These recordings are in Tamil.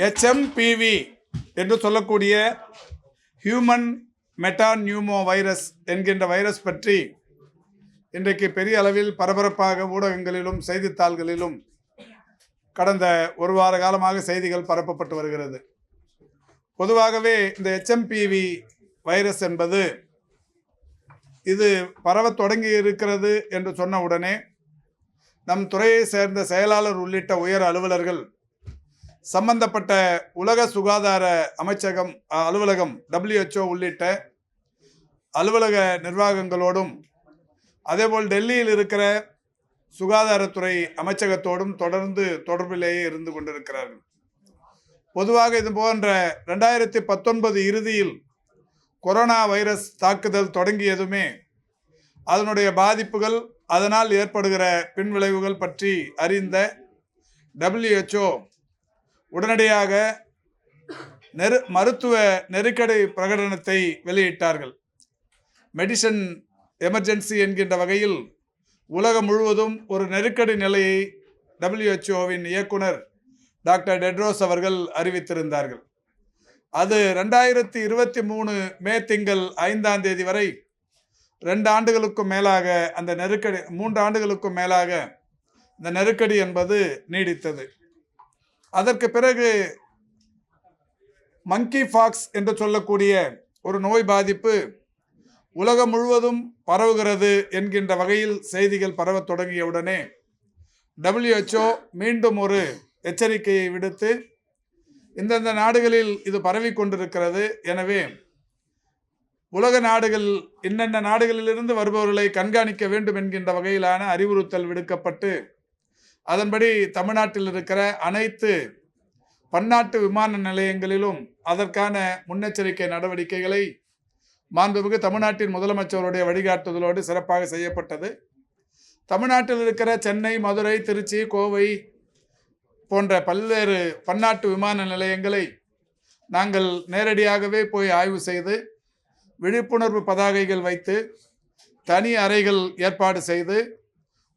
ஹெச்எம்பிவி என்று சொல்லக்கூடிய ஹியூமன் மெட்டான்யூமோ வைரஸ் என்கின்ற வைரஸ் பற்றி இன்றைக்கு பெரிய அளவில் பரபரப்பாக ஊடகங்களிலும் செய்தித்தாள்களிலும் கடந்த ஒரு வார காலமாக செய்திகள் பரப்பப்பட்டு வருகிறது. பொதுவாகவே இந்த ஹெச்எம்பிவி வைரஸ் என்பது இது பரவத் தொடங்கி இருக்கிறது என்று சொன்ன உடனே நம் துறையை சேர்ந்த செயலாளர் உள்ளிட்ட உயர் அலுவலர்கள் சம்பந்தப்பட்ட உலக சுகாதார அமைச்சகம் அலுவலகம் டபிள்யூஹெச்ஓ உள்ளிட்ட அலுவலக நிர்வாகங்களோடும் அதேபோல் டெல்லியில் இருக்கிற சுகாதாரத்துறை அமைச்சகத்தோடும் தொடர்ந்து தொடர்பிலேயே இருந்து கொண்டிருக்கிறார்கள். பொதுவாக இது போன்ற ரெண்டாயிரத்தி பத்தொன்பது இறுதியில் கொரோனா வைரஸ் தாக்குதல் தொடங்கியதுமே அதனுடைய பாதிப்புகள் அதனால் ஏற்படுகிற பின்விளைவுகள் பற்றி அறிந்த டபிள்யூஹெச்ஓ உடனடியாக நெரு மருத்துவ நெருக்கடி பிரகடனத்தை வெளியிட்டார்கள். மெடிசன் எமர்ஜென்சி என்கின்ற வகையில் உலகம் முழுவதும் ஒரு நெருக்கடி நிலையை டபிள்யூஹெச்ஓவின் இயக்குனர் டாக்டர் டெட்ரோஸ் அவர்கள் அறிவித்திருந்தார்கள். அது ரெண்டாயிரத்தி இருபத்தி மூணு மே திங்கள் ஐந்தாம் தேதி வரை ரெண்டு ஆண்டுகளுக்கும் மேலாக அந்த நெருக்கடி மூன்று ஆண்டுகளுக்கும் மேலாக இந்த நெருக்கடி என்பது நீடித்தது. அதற்கு பிறகு மங்கி ஃபாக்ஸ் என்று சொல்லக்கூடிய ஒரு நோய் பாதிப்பு உலகம் முழுவதும் பரவுகிறது என்கின்ற வகையில் செய்திகள் பரவத் தொடங்கியவுடனே டபிள்யூஹெச்ஓ மீண்டும் ஒரு எச்சரிக்கையை விடுத்து இந்தந்த நாடுகளில் இது பரவி கொண்டிருக்கிறது. எனவே உலக நாடுகள் இன்னென்ன நாடுகளிலிருந்து வருபவர்களை கண்காணிக்க வேண்டும் என்கின்ற வகையிலான அறிவுறுத்தல் விடுக்கப்பட்டு அதன்படி தமிழ்நாட்டில் இருக்கிற அனைத்து பன்னாட்டு விமான நிலையங்களிலும் அதற்கான முன்னெச்சரிக்கை நடவடிக்கைகளை மாண்புமிகு தமிழ்நாட்டின் முதலமைச்சருடைய வழிகாட்டுதலோடு சிறப்பாக செய்யப்பட்டது. தமிழ்நாட்டில் இருக்கிற சென்னை மதுரை திருச்சி கோவை போன்ற பல்வேறு பன்னாட்டு விமான நிலையங்களை நாங்கள் நேரடியாகவே போய் ஆய்வு செய்து விழிப்புணர்வு பதாகைகள் வைத்து தனி அறைகள் ஏற்பாடு செய்து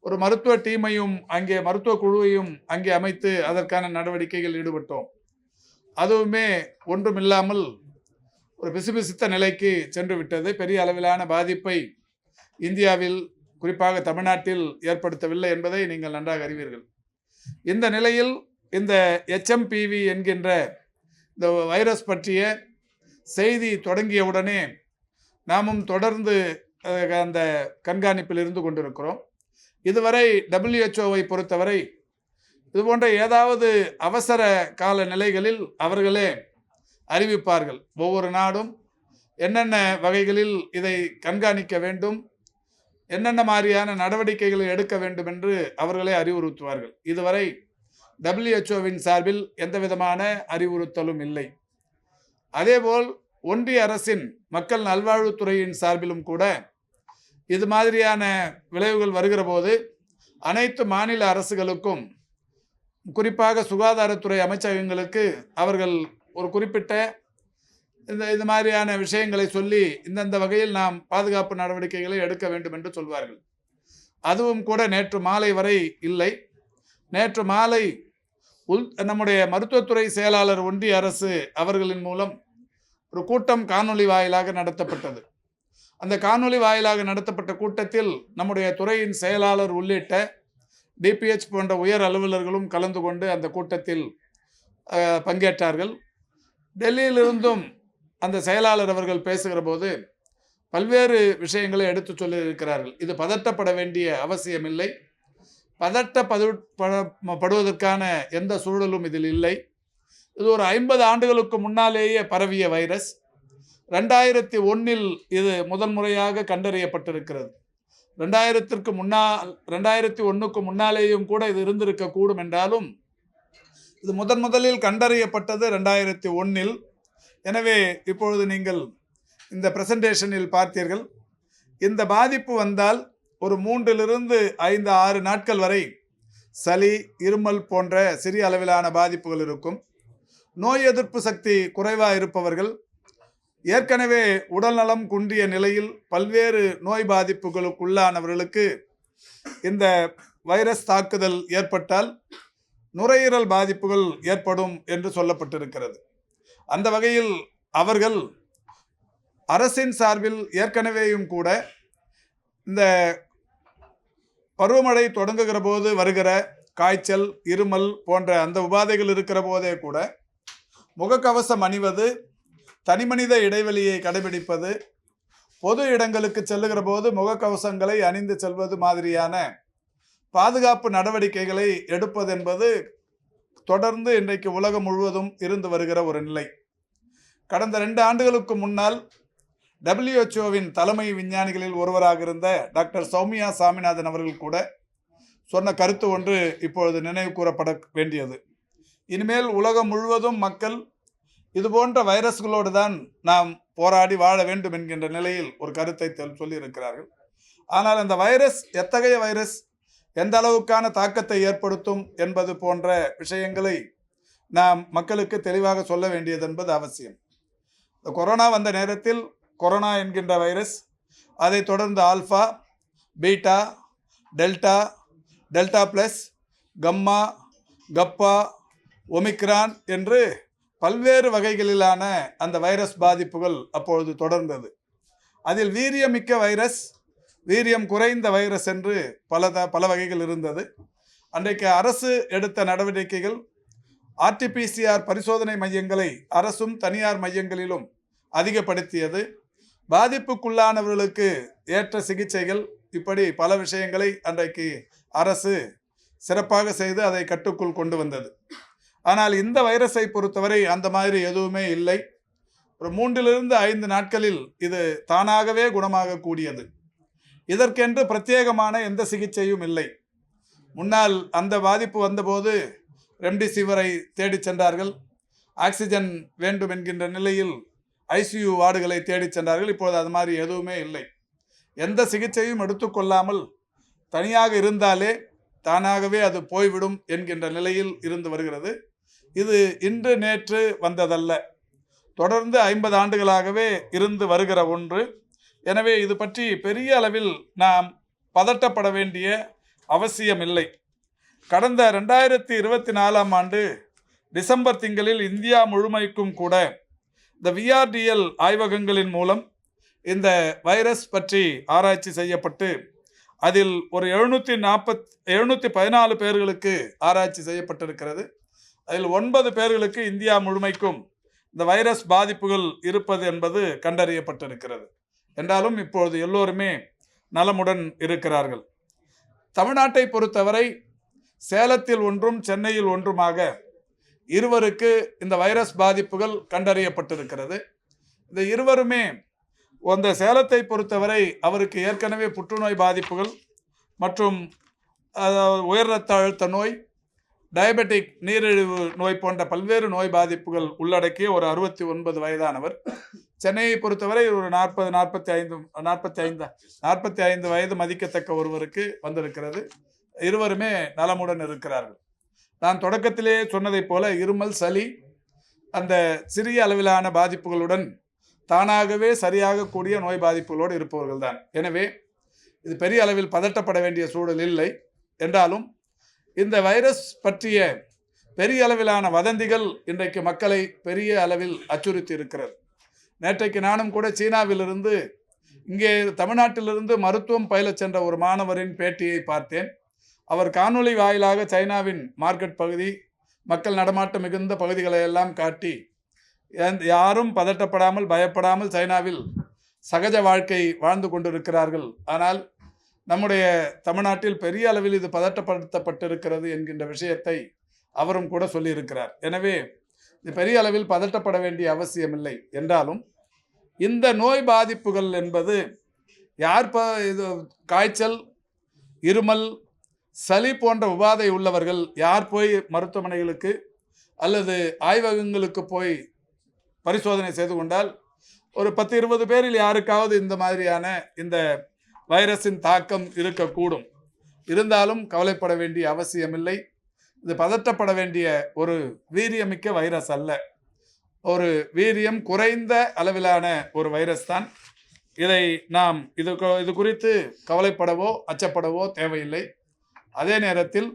ஒரு மருத்துவ டீமையும் அங்கே மருத்துவ குழுவையும் அங்கே அமைத்து அதற்கான நடவடிக்கைகள் ஈடுபட்டோம். அதுவுமே ஒன்றுமில்லாமல் ஒரு பிசுபிசுத்த நிலைக்கு சென்று விட்டது. பெரிய அளவிலான பாதிப்பை இந்தியாவில் குறிப்பாக தமிழ்நாட்டில் ஏற்படுத்தவில்லை என்பதை நீங்கள் நன்றாக அறிவீர்கள். இந்த நிலையில் இந்த எச்எம்பிவி என்கின்ற இந்த வைரஸ் பற்றிய செய்தி தொடங்கியவுடனே நாமும் தொடர்ந்து அந்த கண்காணிப்பில் இருந்து கொண்டிருக்கிறோம். இதுவரை டபிள்யூஹெச்ஓவை பொறுத்தவரை இது போன்ற ஏதாவது அவசர கால நிலைகளில் அவர்களே அறிவிப்பார்கள். ஒவ்வொரு நாடும் என்னென்ன வகைகளில் இதை கண்காணிக்க வேண்டும் என்னென்ன மாதிரியான நடவடிக்கைகளை எடுக்க வேண்டும் என்று அவர்களே அறிவுறுத்துவார்கள். இதுவரை டபிள்யூஹெச்ஓவின் சார்பில் எந்த விதமான அறிவுறுத்தலும் இல்லை. அதேபோல் ஒன்றிய அரசின் மக்கள் நல்வாழ்வுத்துறையின் சார்பிலும் கூட இது மாதிரியான விளைவுகள் வருகிற போது அனைத்து மாநில அரசுகளுக்கும் குறிப்பாக சுகாதாரத்துறை அமைச்சகங்களுக்கு அவர்கள் ஒரு குறிப்பிட்ட இந்த இது மாதிரியான விஷயங்களை சொல்லி இந்தந்த வகையில் நாம் பாதுகாப்பு நடவடிக்கைகளை எடுக்க வேண்டும் என்று சொல்வார்கள். அதுவும் கூட நேற்று மாலை வரை இல்லை. நேற்று மாலை உள் நம்முடைய மருத்துவத்துறை செயலாளர் ஒன்றிய அரசு அவர்களின் மூலம் ஒரு கூட்டம் காணொளி வாயிலாக நடத்தப்பட்டது. அந்த காணொளி வாயிலாக நடத்தப்பட்ட கூட்டத்தில் நம்முடைய துறையின் செயலாளர் உள்ளிட்ட டிபிஹெச் போன்ற உயர் அலுவலர்களும் கலந்து கொண்டு அந்த கூட்டத்தில் பங்கேற்றார்கள். டெல்லியிலிருந்தும் அந்த செயலாளர் அவர்கள் பேசுகிற போது பல்வேறு விஷயங்களை எடுத்து சொல்லியிருக்கிறார்கள். இது பதட்டப்பட வேண்டிய அவசியமில்லை. பதட்டப்படு பட- படுவதற்கான எந்த சூழலும் இதில் இல்லை. இது ஒரு ஐம்பது ஆண்டுகளுக்கு முன்னாலேயே பரவிய வைரஸ். ரெண்டாயிரத்தி ஒன்றில் இது முதன் முறையாக கண்டறியப்பட்டிருக்கிறது. ரெண்டாயிரத்திற்கு முன்னால் ரெண்டாயிரத்தி ஒன்றுக்கு முன்னாலேயும் கூட இது இருந்திருக்க கூடும் என்றாலும் இது முதன் முதலில் கண்டறியப்பட்டது ரெண்டாயிரத்தி ஒன்றில் எனவே இப்பொழுது நீங்கள் இந்த பிரசன்டேஷனில் பார்த்தீர்கள். இந்த பாதிப்பு வந்தால் ஒரு மூன்றிலிருந்து ஐந்து ஆறு நாட்கள் வரை சளி இருமல் போன்ற சிறிய அளவிலான பாதிப்புகள் இருக்கும். நோய் எதிர்ப்பு சக்தி குறைவாக இருப்பவர்கள் ஏற்கனவே உடல்நலம் குன்றிய நிலையில் பல்வேறு நோய் பாதிப்புகளுக்குள்ளானவர்களுக்கு இந்த வைரஸ் தாக்குதல் ஏற்பட்டால் நுரையீரல் பாதிப்புகள் ஏற்படும் என்று சொல்லப்பட்டிருக்கிறது. அந்த வகையில் அவர்கள் அரசின் சார்பில் ஏற்கனவேயும் கூட இந்த பருவமழை தொடங்குகிற போது வருகிற காய்ச்சல் இருமல் போன்ற அந்த உபாதைகள் இருக்கிற போதே கூட முகக்கவசம் அணிவது தனிமனித இடைவெளியை கடைபிடிப்பது பொது இடங்களுக்கு செல்லுகிற போது முகக்கவசங்களை அணிந்து செல்வது மாதிரியான பாதுகாப்பு நடவடிக்கைகளை எடுப்பது என்பது தொடர்ந்து இன்றைக்கு உலகம் முழுவதும் இருந்து வருகிற ஒரு நிலை. கடந்த ரெண்டு ஆண்டுகளுக்கு முன்னால் டபிள்யூஹெச்ஓவின் தலைமை விஞ்ஞானிகளில் ஒருவராக இருந்த டாக்டர் சௌமியா சாமிநாதன் அவர்கள் கூட சொன்ன கருத்து ஒன்று இப்பொழுது நினைவு கூறப்பட வேண்டியது. இனிமேல் உலகம் முழுவதும் மக்கள் இது போன்ற வைரஸ்களோடு தான் நாம் போராடி வாழ வேண்டும் என்கின்ற நிலையில் ஒரு கருத்தை சொல்லியிருக்கிறார்கள். ஆனால் அந்த வைரஸ் எத்தகைய வைரஸ் எந்த அளவுக்கான தாக்கத்தை ஏற்படுத்தும் என்பது போன்ற விஷயங்களை நாம் மக்களுக்கு தெளிவாக சொல்ல வேண்டியது என்பது அவசியம். இந்த கொரோனா வந்த நேரத்தில் கொரோனா என்கின்ற வைரஸ் அதைத் தொடர்ந்து alpha beta delta delta plus gamma kappa omicron என்று பல்வேறு வகைகளிலான அந்த வைரஸ் பாதிப்புகள் அப்பொழுது தொடர்ந்தது. அதில் வீரியமிக்க வைரஸ் வீரியம் குறைந்த வைரஸ் என்று பல த பல வகைகள் இருந்தது. அன்றைக்கு அரசு எடுத்த நடவடிக்கைகள் ஆர்டிபிசிஆர் பரிசோதனை மையங்களை அரசும் தனியார் மையங்களிலும் அதிகப்படுத்தியது. பாதிப்புக்குள்ளானவர்களுக்கு ஏற்ற சிகிச்சைகள் இப்படி பல விஷயங்களை அன்றைக்கு அரசு சிறப்பாக செய்து அதை கட்டுக்குள் கொண்டு வந்தது. ஆனால் இந்த வைரஸை பொறுத்தவரை அந்த மாதிரி எதுவுமே இல்லை. ஒரு மூன்றிலிருந்து ஐந்து நாட்களில் இது தானாகவே குணமாகக்கூடியது. இதற்கென்று பிரத்யேகமான எந்த சிகிச்சையும் இல்லை. முன்னால் அந்த பாதிப்பு வந்தபோது ரெம்டிசிவரை தேடிச் சென்றார்கள். ஆக்சிஜன் வேண்டும் என்கின்ற நிலையில் ஐசியு வார்டுகளை தேடிச் சென்றார்கள். இப்போது அது மாதிரி எதுவுமே இல்லை. எந்த சிகிச்சையும் எடுத்துக்கொள்ளாமல் தனியாக இருந்தாலே தானாகவே அது போய்விடும் என்கின்ற நிலையில் இருந்து வருகிறது. இது இன்று நேற்று வந்ததல்ல. தொடர்ந்து ஐம்பது ஆண்டுகளாகவே இருந்து வருகிற ஒன்று. எனவே இது பற்றி பெரிய அளவில் நாம் பதட்டப்பட வேண்டிய அவசியமில்லை. கடந்த ரெண்டாயிரத்தி இருபத்தி நாலாம் ஆண்டு டிசம்பர் திங்களில் இந்தியா முழுமைக்கும் கூட இந்த விஆர்டிஎல் ஆய்வகங்களின் மூலம் இந்த வைரஸ் பற்றி ஆராய்ச்சி செய்யப்பட்டு அதில் ஒரு எழுநூற்றி நாற்பத் எழுநூற்றி பதினாலு பேர்களுக்கு ஆராய்ச்சி செய்யப்பட்டிருக்கிறது. அதில் ஒன்பது பேர்களுக்கு இந்தியா முழுமைக்கும் இந்த வைரஸ் பாதிப்புகள் இருப்பது என்பது கண்டறியப்பட்டிருக்கிறது. என்றாலும் இப்பொழுது எல்லோருமே நலமுடன் இருக்கிறார்கள். தமிழ்நாட்டை பொறுத்தவரை சேலத்தில் ஒன்றும் சென்னையில் ஒன்றுமாக இருவருக்கு இந்த வைரஸ் பாதிப்புகள் கண்டறியப்பட்டிருக்கிறது. இந்த இருவருமே அந்த சேலத்தை பொறுத்தவரை அவருக்கு ஏற்கனவே புற்றுநோய் பாதிப்புகள் மற்றும் உயர் ரத்த அழுத்த நோய் டயபெட்டிக் நீரிழிவு நோய் போன்ற பல்வேறு நோய் பாதிப்புகள் உள்ளடக்கிய ஒரு அறுபத்தி ஒன்பது வயதானவர். சென்னையை பொறுத்தவரை ஒரு நாற்பது நாற்பத்தி ஐந்து நாற்பத்தி ஐந்து நாற்பத்தி ஐந்து வயது மதிக்கத்தக்க ஒருவருக்கு வந்திருக்கிறது. இருவருமே நலமுடன் இருக்கிறார்கள். நான் தொடக்கத்திலே சொன்னதைப் போல இருமல் சளி அந்த சிறிய அளவிலான பாதிப்புகளுடன் தானாகவே சரியாக கூடிய நோய் பாதிப்புகளோடு இருப்பவர்கள் தான் எனவே இது பெரிய அளவில் பதட்டப்பட வேண்டிய சூழல் இல்லை. என்றாலும் இந்த வைரஸ் பற்றிய பெரிய அளவிலான வதந்திகள் இன்றைக்கு மக்களை பெரிய அளவில் அச்சுறுத்தி இருக்கிறது நேற்றைக்கு நானும் கூட சீனாவிலிருந்து இங்கே தமிழ்நாட்டிலிருந்து மருத்துவம் பயில சென்ற ஒரு மாணவரின் பேட்டியை பார்த்தேன். அவர் காணொளி வாயிலாக சைனாவின் மார்க்கெட் பகுதி மக்கள் நடமாட்டம் மிகுந்த பகுதிகளை எல்லாம் காட்டி யாரும் பதட்டப்படாமல் பயப்படாமல் சைனாவில் சகஜ வாழ்க்கை வாழ்ந்து கொண்டிருக்கிறார்கள். ஆனால் நம்முடைய தமிழ்நாட்டில் பெரிய அளவில் இது பதட்டப்படுத்தப்பட்டிருக்கிறது என்கின்ற விஷயத்தை அவரும் கூட சொல்லியிருக்கிறார். எனவே இது பெரிய அளவில் பதட்டப்பட வேண்டிய அவசியமில்லை. என்றாலும் இந்த நோய் பாதிப்புகள் என்பது யார் ப இது காய்ச்சல் இருமல் சளி போன்ற உபாதை உள்ளவர்கள் யார் போய் மருத்துவமனைகளுக்கு அல்லது ஆய்வகங்களுக்கு போய் பரிசோதனை செய்து கொண்டால் ஒரு பத்து இருபது பேரில் யாருக்காவது இந்த மாதிரியான இந்த வைரஸின் தாக்கம் இருக்கக்கூடும். இருந்தாலும் கவலைப்பட வேண்டிய அவசியமில்லை. இது பதட்டப்பட வேண்டிய ஒரு வீரியமிக்க வைரஸ் அல்ல. ஒரு வீரியம் குறைந்த அளவிலான ஒரு வைரஸ் தான். இதை நாம் இது இது குறித்து கவலைப்படவோ அச்சப்படவோ தேவையில்லை. அதே நேரத்தில்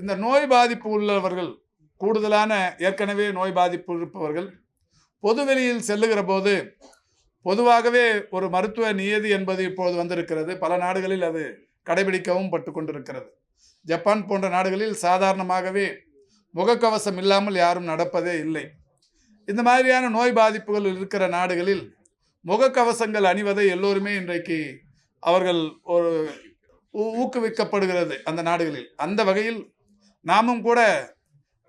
இந்த நோய் பாதிப்பு உள்ளவர்கள் கூடுதலான ஏற்கனவே நோய் பாதிப்பு இருப்பவர்கள் பொதுவெளியில் செல்லுகிற போது பொதுவாகவே ஒரு மருத்துவ நியதி என்பது இப்போது வந்திருக்கிறது. பல நாடுகளில் அது கடைபிடிக்கவும் பட்டு கொண்டிருக்கிறது. ஜப்பான் போன்ற நாடுகளில் சாதாரணமாகவே முகக்கவசம் இல்லாமல் யாரும் நடப்பதே இல்லை. இந்த மாதிரியான நோய் பாதிப்புகள் இருக்கிற நாடுகளில் முகக்கவசங்கள் அணிவதை எல்லோருமே இன்றைக்கு அவர்கள் ஒரு ஊ- ஊக்குவிக்கப்படுகிறது அந்த நாடுகளில். அந்த வகையில் நாமும் கூட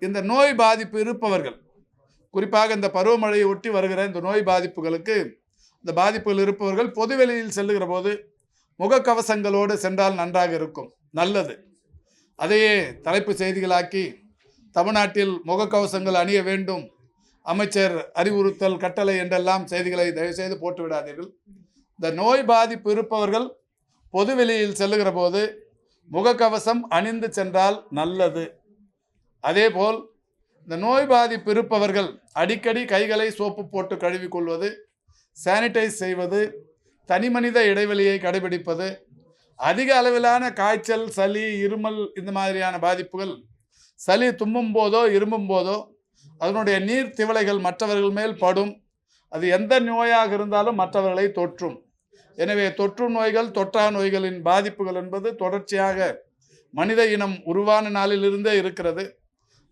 இந்த நோய் பாதிப்பு இருப்பவர்கள் குறிப்பாக இந்த பருவமழையை ஒட்டி வருகிற இந்த நோய் பாதிப்புகளுக்கு இந்த பாதிப்புகள் இருப்பவர்கள் பொதுவெளியில் செல்லுகிற போது முகக்கவசங்களோடு சென்றால் நன்றாக இருக்கும். நல்லது. அதையே தலைப்பு செய்திகளாக்கி தமிழ்நாட்டில் முகக்கவசங்கள் அணிய வேண்டும் அமைச்சர் அறிவுறுத்தல் கட்டளை என்றெல்லாம் செய்திகளை தயவுசெய்து போட்டு விடாதீர்கள். இந்த நோய் பாதிப்பு இருப்பவர்கள் பொதுவெளியில் செல்லுகிற போது முகக்கவசம் அணிந்து சென்றால் நல்லது. அதேபோல் இந்த நோய் பாதிப்பு இருப்பவர்கள் அடிக்கடி கைகளை சோப்பு போட்டு கழுவிக்கொள்வது சானிடைஸ் செய்வது தனிமனித இடைவெளியை கடைபிடிப்பது அதிக அளவிலான காய்ச்சல் சளி இருமல் இந்த மாதிரியான பாதிப்புகள் சளி தும்மும் போதோ இருமும் போதோ அதனுடைய நீர் திவலைகள் மற்றவர்கள் மேல் படும். அது எந்த நோயாக இருந்தாலும் மற்றவர்களை தொற்றும். எனவே தொற்று நோய்கள் தொற்றா நோய்களின் பாதிப்புகள் என்பது தொடர்ச்சியாக மனித இனம் உருவான நாளிலிருந்தே இருக்கிறது.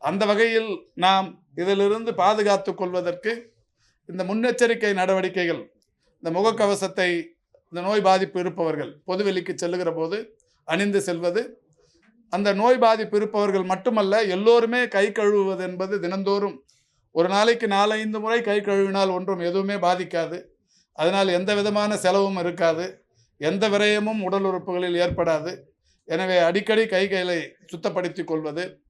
அந்த வகையில் நாம் இதிலிருந்து பாதுகாத்து கொள்வதற்கு இந்த முன்னெச்சரிக்கை நடவடிக்கைகள் இந்த முகக்கவசத்தை இந்த நோய் பாதிப்பு இருப்பவர்கள் பொதுவெளிக்கு செல்லுகிற போது அணிந்து செல்வது அந்த நோய் பாதிப்பு இருப்பவர்கள் மட்டுமல்ல எல்லோருமே கை கழுவுவது என்பது தினந்தோறும். ஒரு நாளைக்கு நாலஞ்சு முறை கை கழுவினால் ஒன்றும் எதுவுமே பாதிக்காது. அதனால் எந்த விதமான செலவும் இருக்காது. எந்த விரயமும் உடல் உறுப்புகளில் ஏற்படாது. எனவே அடிக்கடி கைகளை சுத்தப்படுத்தி கொள்வது.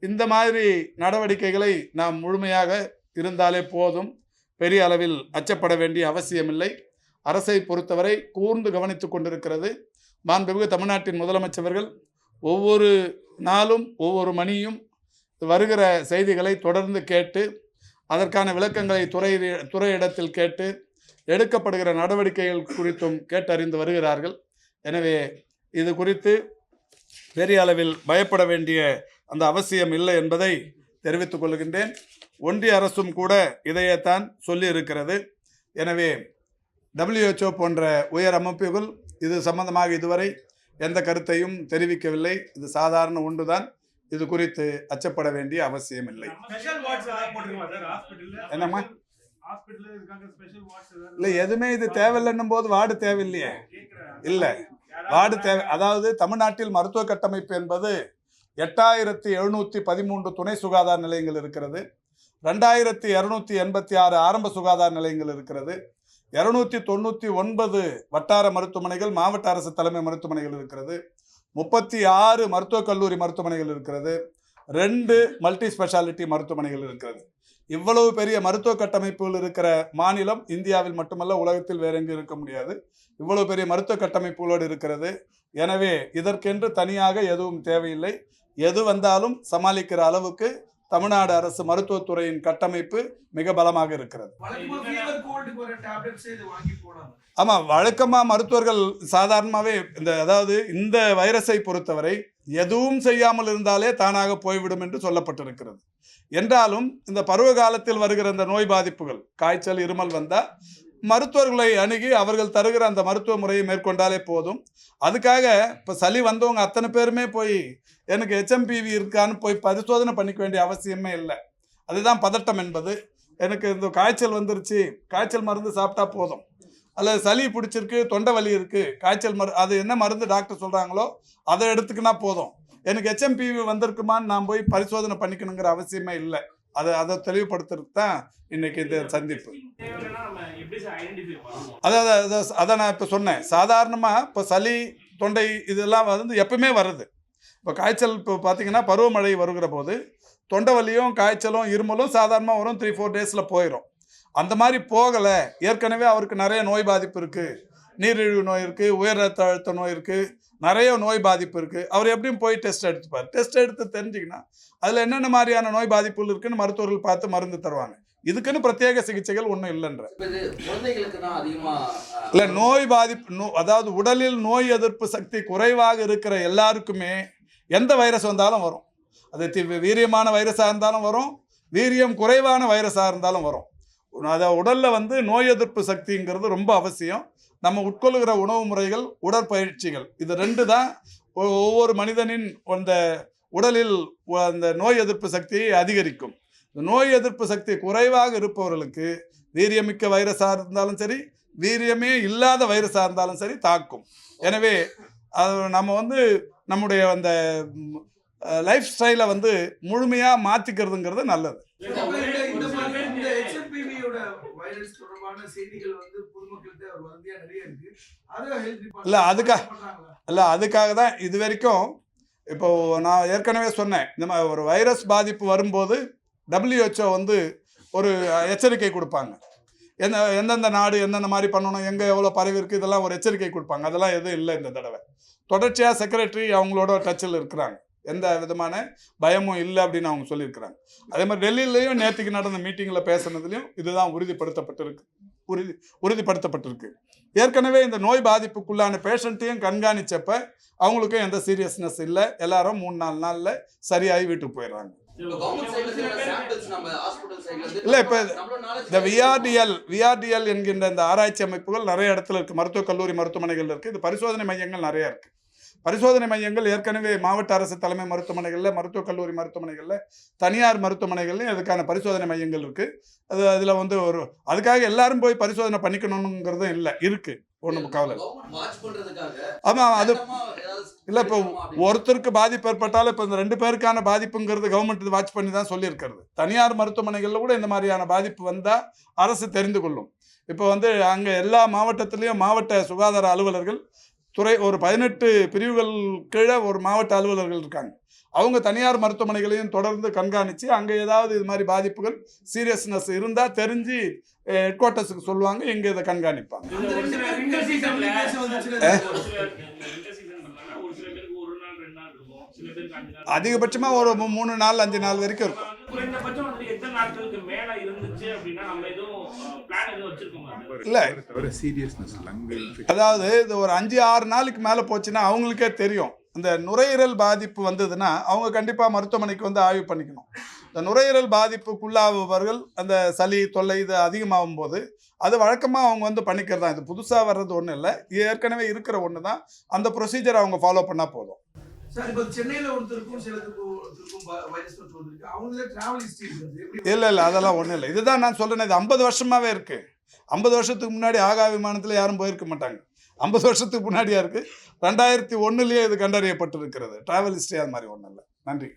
இந்த மாதிரி நடவடிக்கைகளை நாம் முழுமையாக இருந்தாலே போதும். பெரிய அளவில் அச்சப்பட வேண்டிய அவசியமில்லை. அரசை பொறுத்தவரை கூர்ந்து கவனித்து கொண்டிருக்கிறது. மாண்புமிகு தமிழ்நாட்டின் முதலமைச்சர்கள் ஒவ்வொரு நாளும் ஒவ்வொரு மணியும் வருகிற செய்திகளை தொடர்ந்து கேட்டு அதற்கான விளக்கங்களை துறை துறையிடத்தில் கேட்டு எடுக்கப்படுகிற நடவடிக்கைகள் குறித்தும் கேட்டறிந்து வருகிறார்கள். எனவே இது குறித்து பெரிய அளவில் பயப்பட வேண்டிய அந்த அவசியம் இல்லை என்பதை தெரிவித்துக் கொள்கின்றேன். ஒன்றிய அரசும் கூட இதையத்தான் சொல்லி இருக்கிறது எனவே WHO போன்ற உயர் அமைப்புகள் இது சம்பந்தமாக இதுவரை எந்த கருத்தையும் தெரிவிக்கவில்லை. இது சாதாரண ஒன்றுதான். இது குறித்து அச்சப்பட வேண்டிய அவசியம் இல்லை என்னம்மா? இல்லை எதுவுமே இது தேவையில்லைன்னும் போது வார்டு தேவையில்லையே. இல்லை. வார்டு தேவை அதாவது தமிழ்நாட்டில் மருத்துவ கட்டமைப்பு என்பது எட்டாயிரத்தி எழுநூற்றி பதிமூன்று துணை சுகாதார நிலையங்கள் இருக்கிறது. ரெண்டாயிரத்தி இரநூத்தி எண்பத்தி ஆறு ஆரம்ப சுகாதார நிலையங்கள் இருக்கிறது. இரநூத்தி தொண்ணூற்றி ஒன்பது வட்டார மருத்துவமனைகள் மாவட்ட அரசு தலைமை மருத்துவமனைகள் இருக்கிறது. முப்பத்தி ஆறு மருத்துவக் கல்லூரி மருத்துவமனைகள் இருக்கிறது. ரெண்டு மல்டி ஸ்பெஷாலிட்டி மருத்துவமனைகள் இருக்கிறது. இவ்வளவு பெரிய மருத்துவ கட்டமைப்புகள் இருக்கிற மாநிலம் இந்தியாவில் மட்டுமல்ல உலகத்தில் வேற எங்கும் இருக்க முடியாது. இவ்வளவு பெரிய மருத்துவ கட்டமைப்புகளோடு இருக்கிறது. எனவே இதற்கென்று தனியாக எதுவும் தேவையில்லை. எது வந்தாலும் சமாளிக்கிற அளவுக்கு தமிழ்நாடு அரசு மருத்துவத்துறையின் கட்டமைப்பு மிக பலமாக இருக்கிறது. வழக்கமா ஆமாம் வழக்கமாக மருத்துவர்கள் சாதாரணமாகவே இந்த அதாவது இந்த வைரஸை பொறுத்தவரை எதுவும் செய்யாமல் இருந்தாலே தானாக போய்விடும் என்று சொல்லப்பட்டிருக்கிறது. என்றாலும் இந்த பருவ காலத்தில் வருகிற இந்த நோய் பாதிப்புகள் காய்ச்சல் இருமல் வந்தால் மருத்துவர்களை அணுகி அவர்கள் தருகிற அந்த மருத்துவ முறையை மேற்கொண்டாலே போதும். அதுக்காக இப்போ சளி வந்தவங்க அத்தனை பேருமே போய் எனக்கு ஹெச்எம்பிவி இருக்கான்னு போய் பரிசோதனை பண்ணிக்க வேண்டிய அவசியமே இல்லை. அதுதான் பதட்டம் என்பது. எனக்கு இந்த காய்ச்சல் வந்துருச்சு காய்ச்சல் மருந்து சாப்பிட்டா போதும். அல்லது சளி பிடிச்சிருக்கு தொண்டை வலி இருக்குது காய்ச்சல் மரு அது என்ன மருந்து டாக்டர் சொல்கிறாங்களோ அதை எடுத்துக்கினா போதும். எனக்கு ஹெச்எம்பிவி வந்திருக்குமான்னு நான் போய் பரிசோதனை பண்ணிக்கணுங்கிற அவசியமே இல்லை. அதை அதை தெளிவுபடுத்துறதுக்கு தான் இன்னைக்கு இந்த சந்திப்பு. தேவைன்னா அதாவது அதை- அதை நான் இப்போ சொன்னேன். சாதாரணமாக இப்போ சளி தொண்டை இதெல்லாம் வந்து எப்பவுமே வருது. இப்போ காய்ச்சல் இப்போ பார்த்தீங்கன்னா பருவமழை வருகிற போது தொண்டை வலியும் காய்ச்சலும் இருமலும் சாதாரணமாக வரும். த்ரீ ஃபோர் டேஸில் போயிடும் அந்த மாதிரி போகலை. ஏற்கனவே அவருக்கு நிறைய நோய் பாதிப்பு இருக்குது நீரிழிவு நோய் இருக்குது உயர் ரத்த அழுத்த நோய் இருக்குது நிறைய நோய் பாதிப்பு இருக்குது அவர் எப்படியும் போய் டெஸ்ட் எடுத்துப்பார். டெஸ்ட் எடுத்து தெரிஞ்சிங்கன்னா அதில் என்னென்ன மாதிரியான நோய் பாதிப்புகள் இருக்குன்னு மருத்துவர்கள் பார்த்து மருந்து தருவாங்க. இதுக்குன்னு பிரத்யேக சிகிச்சைகள் ஒன்றும் இல்லைன்ற. இல்லை நோய் பாதிப்பு நோ அதாவது உடலில் நோய் எதிர்ப்பு சக்தி குறைவாக இருக்கிற எல்லாருக்குமே எந்த வைரஸ் வந்தாலும் வரும். அது தி- வீரியமான வைரஸாக இருந்தாலும் வரும் வீரியம் குறைவான வைரஸாக இருந்தாலும் வரும். அதை உடலில் வந்து நோய் எதிர்ப்பு சக்திங்கிறது ரொம்ப அவசியம். நம்ம உட்கொள்கிற உணவு முறைகள் உடற்பயிற்சிகள் இது ரெண்டு தான். ஒவ்வொரு மனிதனின் அந்த உடலில் அந்த நோய் எதிர்ப்பு சக்தியை அதிகரிக்கும். இந்த நோய் எதிர்ப்பு சக்தி குறைவாக இருப்பவர்களுக்கு வீரியமிக்க வைரஸாக இருந்தாலும் சரி வீரியமே இல்லாத வைரஸாக இருந்தாலும் சரி தாக்கும். எனவே அது நம்ம வந்து நம்முடைய அந்த லைஃப் ஸ்டைலை வந்து முழுமையாக மாற்றிக்கிறதுங்கிறது நல்லது. இல்ல, அதுக்கா- இல்லை அதுக்காக தான் இது வரைக்கும் இப்போது நான் ஏற்கனவே சொன்னேன் இந்த மாதிரி ஒரு வைரஸ் பாதிப்பு வரும்போது டபிள்யூஹெச்ஓ வந்து ஒரு எச்சரிக்கை கொடுப்பாங்க. எந்த எந்தெந்த நாடு எந்தெந்த மாதிரி பண்ணணும் எங்கே எவ்வளோ பரவி இருக்குது இதெல்லாம் ஒரு எச்சரிக்கை கொடுப்பாங்க. அதெல்லாம் எதுவும் இல்லை இந்த தடவை. தொடர்ச்சியாக செக்ரட்டரி அவங்களோட டச்சில் இருக்கிறாங்க. எந்த விதமான பயமும் இல்லை அப்படின்னு அவங்க சொல்லியிருக்கிறாங்க. அதே மாதிரி டெல்லியிலையும் நேற்றுக்கு நடந்த மீட்டிங்கில் பேசுனதுலையும் இதுதான் உறுதிப்படுத்தப்பட்டிருக்கு. உறுதி உறுதிப்படுத்தப்பட்டிருக்கு. ஏற்கனவே இந்த நோய் பாதிப்புக்குள்ளான பேஷண்ட்டையும் கண்காணிச்சப்ப அவங்களுக்கும் எந்த சீரியஸ்னஸ் இல்லை. எல்லாரும் மூணு நாலு நாளில் சரியாகி வீட்டுக்கு போயிடுறாங்க. இல்ல, இப்ப இந்த விஆர்டிஎல் விஆர்டிஎல் என்கின்ற இந்த ஆராய்ச்சி அமைப்புகள் நிறைய இடத்துல இருக்குது மருத்துவக் கல்லூரி மருத்துவமனைகள் இருக்குது இது பரிசோதனை மையங்கள் நிறைய இருக்குது பரிசோதனை மையங்கள் ஏற்கனவே மாவட்ட அரசு தலைமை மருத்துவமனைகளில் மருத்துவக் கல்லூரி மருத்துவமனைகளில் தனியார் மருத்துவமனைகள்லையும் அதுக்கான பரிசோதனை மையங்கள் இருக்குது அது அதில் வந்து ஒரு அதுக்காக எல்லாரும் போய் பரிசோதனை பண்ணிக்கணுங்கிறதும் இல்லை இருக்குது ஒன்றும் கவலை ஆமாம் அது இல்லை இப்போ ஒருத்தருக்கு பாதிப்பு ஏற்பட்டாலும் இப்போ இந்த ரெண்டு பேருக்கான பாதிப்புங்கிறது கவர்மெண்ட் வாட்ச் பண்ணி தான் சொல்லியிருக்கிறது. தனியார் மருத்துவமனைகளில் கூட இந்த மாதிரியான பாதிப்பு வந்தால் அரசு தெரிந்து கொள்ளும். இப்போ வந்து அங்கே எல்லா மாவட்டத்திலையும் மாவட்ட சுகாதார அலுவலர்கள் துறை ஒரு பதினெட்டு பிரிவுகள் கீழே ஒரு மாவட்ட அலுவலர்கள் இருக்காங்க. அவங்க தனியார் மருத்துவமனைகளையும் தொடர்ந்து கண்காணித்து அங்கே ஏதாவது இது மாதிரி பாதிப்புகள் சீரியஸ்னஸ் இருந்தால் தெரிஞ்சு ஹெட் குவார்ட்டர்ஸுக்கு சொல்லுவாங்க இங்கே இதை கண்காணிப்பாங்க. அதிகபட்சமாக ஒரு மூணு நாள் அஞ்சு நாள் வரைக்கும் இருக்கும். இல்லை. சீரியஸ்னஸ் அதாவது இது ஒரு அஞ்சு ஆறு நாளுக்கு மேலே போச்சுன்னா அவங்களுக்கே தெரியும். இந்த நுரையீரல் பாதிப்பு வந்ததுன்னா அவங்க கண்டிப்பாக மருத்துவமனைக்கு வந்து ஆய்வு பண்ணிக்கணும். இந்த நுரையீரல் பாதிப்புக்குள்ளாகுபவர்கள் அந்த சளி தொல்லை இது அதிகமாகும் போது அது வழக்கமாக அவங்க வந்து பண்ணிக்கிறது தான். இது புதுசாக வர்றது ஒன்றும் இல்லை. ஏற்கனவே இருக்கிற ஒன்று தான். அந்த ப்ரொசீஜர் அவங்க ஃபாலோ பண்ணால் போதும். இல்லை இல்லை அதெல்லாம் ஒன்றும் இல்லை. இதுதான் நான் சொல்கிறேன் இது ஐம்பது வருஷமாகவே இருக்குது ஐம்பது வருஷத்துக்கு முன்னாடி ஆகா விமானத்தில் யாரும் போயிருக்க மாட்டாங்க. ஐம்பது வருஷத்துக்கு முன்னாடியாக இருக்குது ரெண்டாயிரத்தி ஒன்றுலேயே இது கண்டறியப்பட்டிருக்கிறது. ட்ராவல் ஹிஸ்ட்ரி அது மாதிரி ஒன்றும் இல்லை. நன்றி.